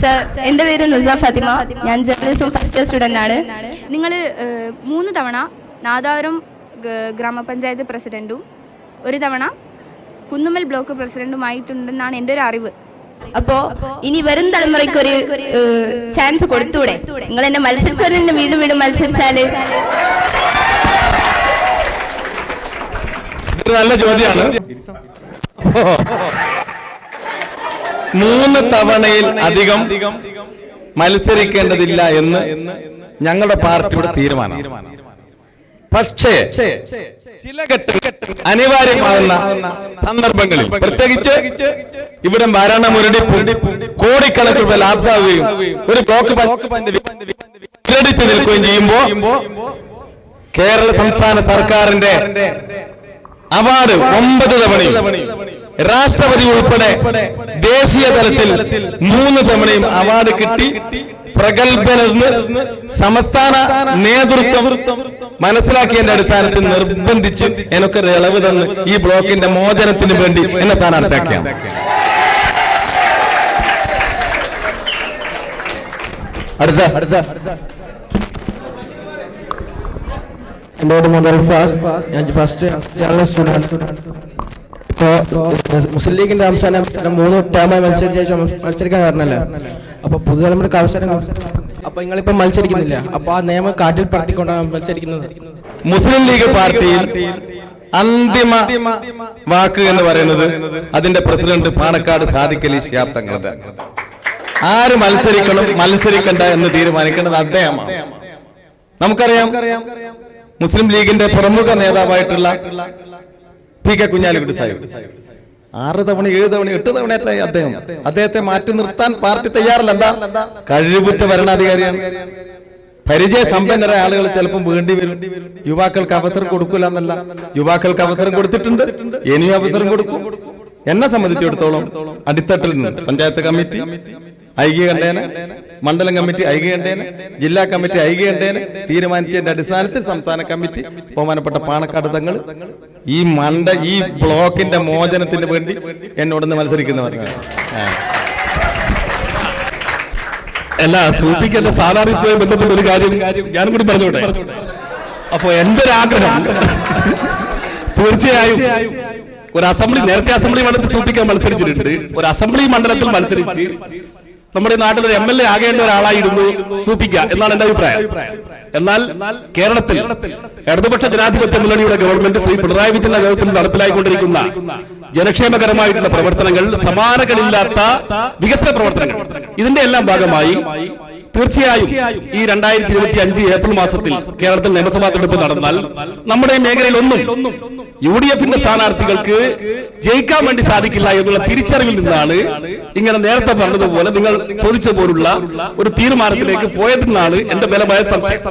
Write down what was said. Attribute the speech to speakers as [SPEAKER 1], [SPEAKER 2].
[SPEAKER 1] Sir എന്റെ പേര് നുസ ഫാത്തിമ. ഞാൻ ജേർണലിസം ഫസ്റ്റ് ഇയർ സ്റ്റുഡന്റ് ആണ്.
[SPEAKER 2] നിങ്ങൾ മൂന്ന് തവണ നാദാവരം ഗ്രാമപഞ്ചായത്ത് പ്രസിഡന്റും ഒരു തവണ കുന്നുമ്മൽ ബ്ലോക്ക് പ്രസിഡന്റുമായിട്ടുണ്ടെന്നാണ് എന്റെ ഒരു അറിവ്.
[SPEAKER 1] അപ്പോ ഇനി വരും തലമുറയ്ക്ക് ഒരു ചാൻസ് കൊടുത്തൂടെ? നിങ്ങൾ എന്നെ മത്സരിച്ചവരെ എന്നെ വീണ്ടും വീണ്ടും മത്സരിച്ചാൽ
[SPEAKER 3] ഇതൊരു നല്ല ചോദ്യമാണ് മൂന്ന് തവണയിൽ അധികം മത്സരിക്കേണ്ടതില്ല എന്ന് ഞങ്ങളുടെ പാർട്ടിയുടെ തീരുമാനം പക്ഷേ ചില ഘട്ട അനിവാര്യമാകുന്ന സന്ദർഭങ്ങളിൽ പ്രത്യേകിച്ച് ഇവിടെ ഭരണമുരടിപ്പും കോടിക്കണക്കിന് രൂപ ലാഭ്സാവുകയും ഒരു ബ്ലോക്ക് വിഘടിച്ച് നിൽക്കുകയും ചെയ്യുമ്പോ കേരള സംസ്ഥാന സർക്കാരിന്റെ അവാർഡ് ഒമ്പത് തവണയും. രാഷ്ട്രപതി ഉൾപ്പെടെ ദേശീയ തലത്തിൽ മൂന്ന് തവണയും അവാർഡ് കിട്ടി പ്രഗത്ഭനെന്ന് സംസ്ഥാന നേതൃത്വം മനസ്സിലാക്കിയതിന്റെ അടിസ്ഥാനത്തിൽ നിർബന്ധിച്ച് എനിക്കൊരു ഇളവ് തന്ന് ഈ ബ്ലോക്കിന്റെ മോചനത്തിന് വേണ്ടി എന്നെ സ്ഥാനാർത്ഥിയാക്കിയാണ്. അടുത്ത. അടുത്ത
[SPEAKER 4] എന്റെ ഫാസ്റ്റ് ഞാൻ ഫസ്റ്റ് ജനറൽ സ്റ്റുഡന്റ് ഇപ്പോൾ മുസ്ലിം ലീഗിന്റെ അവസാനം മൂന്ന് ടേമായി മത്സരിച്ച ശേഷം മത്സരിക്കാൻ കാരണല്ലേ? അപ്പൊ പുതുതലമുറക്ക് അവസരം അപ്പൊ നിങ്ങളിപ്പോ മത്സരിക്കുന്നില്ല. അപ്പൊ ആ നിയമം കാട്ടിൽ പറത്തിക്കൊണ്ടാണ് മത്സരിക്കുന്നത്.
[SPEAKER 3] മുസ്ലിം ലീഗ് പാർട്ടിയിൽ അന്തിമ വാക്ക് എന്ന് പറയുന്നത് അതിന്റെ പ്രസിഡന്റ് പാണക്കാട് ശിഹാബ് തങ്ങളുടെ ആര് മത്സരിക്കണം മത്സരിക്കണ്ട എന്ന് തീരുമാനിക്കേണ്ടത് അദ്ദേഹമാണ്. നമുക്കറിയാം മുസ്ലിം ലീഗിന്റെ പ്രമുഖ നേതാവായിട്ടുള്ള പി കെ കുഞ്ഞാലിക്കുട്ടി സാഹിബ്. ആറ് തവണ ഏഴ് തവണ എട്ട് തവണ അദ്ദേഹം. അദ്ദേഹത്തെ മാറ്റി നിർത്താൻ പാർട്ടി തയ്യാറല്ല എന്താ കഴിവുറ്റ ഭരണാധികാരിയാണ്. പരിചയ സമ്പന്നരായ ആളുകൾ ചിലപ്പം വേണ്ടി വരും. യുവാക്കൾക്ക് അവസരം കൊടുക്കില്ല എന്നല്ല യുവാക്കൾക്ക് അവസരം കൊടുത്തിട്ടുണ്ട്. ഇനിയും അവസരം കൊടുക്കും. എന്നെ സംബന്ധിച്ചിടത്തോളം അടിത്തട്ടിൽ നിന്ന് പഞ്ചായത്ത് കമ്മിറ്റി ഐക്യ കണ്ടേന് മണ്ഡലം കമ്മിറ്റി ഐക്യ കണ്ടേന് ജില്ലാ കമ്മിറ്റി ഐക്യ കണ്ടേന് തീരുമാനിച്ചതിന്റെ അടിസ്ഥാനത്തിൽ സംസ്ഥാന കമ്മിറ്റി ബഹുമാനപ്പെട്ട പാണക്കാട് തങ്ങൾ ഈ മണ്ഡ ഈ ബ്ലോക്കിന്റെ മോചനത്തിന് വേണ്ടി എന്നോടൊന്ന് മത്സരിക്കുന്നവരാണ് ആ.
[SPEAKER 5] അല്ല സൂപ്പിക്ക് സാധാരണ ബന്ധപ്പെട്ട ഒരു കാര്യം ഞാനും കൂടി പറഞ്ഞോട്ടെ അപ്പൊ എന്റെ ഒരു ആഗ്രഹം തീർച്ചയായും ഒരു അസംബ്ലി നേരത്തെ അസംബ്ലി മണ്ഡലത്തിൽ സൂപ്പിക്കാൻ മത്സരിച്ചിട്ടുണ്ട്. ഒരു അസംബ്ലി മണ്ഡലത്തിൽ മത്സരിച്ച് നമ്മുടെ നാട്ടിൽ ഒരു എം എൽ എ ആകേണ്ട ഒരാളായിരുന്നു സൂപ്പിക്ക എന്നാണ് എന്റെ അഭിപ്രായം. എന്നാൽ കേരളത്തിൽ ഇടതുപക്ഷ ജനാധിപത്യ മുന്നണിയുടെ ഗവൺമെന്റ് ശ്രീ പിണറായി വിജയന്റെ നേതൃത്വത്തിൽ നടപ്പിലായിക്കൊണ്ടിരിക്കുന്ന ജനക്ഷേമകരമായിട്ടുള്ള പ്രവർത്തനങ്ങൾ സമാനകളില്ലാത്ത വികസന പ്രവർത്തനങ്ങൾ. ഇതിന്റെ എല്ലാം ഭാഗമായി തീർച്ചയായും ഈ രണ്ടായിരത്തി ഇരുപത്തി അഞ്ച് ഏപ്രിൽ മാസത്തിൽ കേരളത്തിൽ നിയമസഭാ തെരഞ്ഞെടുപ്പ് നടന്നാൽ നമ്മുടെ ഈ മേഖലയിൽ ഒന്നും യു ഡി എഫിന്റെ സ്ഥാനാർത്ഥികൾക്ക് ജയിക്കാൻ വേണ്ടി സാധിക്കില്ല എന്നുള്ള തിരിച്ചറിവിൽ നിന്നാണ് ഇങ്ങനെ നേരത്തെ പറഞ്ഞതുപോലെ നിങ്ങൾ ചോദിച്ച പോലുള്ള ഒരു തീരുമാനത്തിലേക്ക് പോയതെന്നാണ് എന്റെ ബലമായ സംശയം.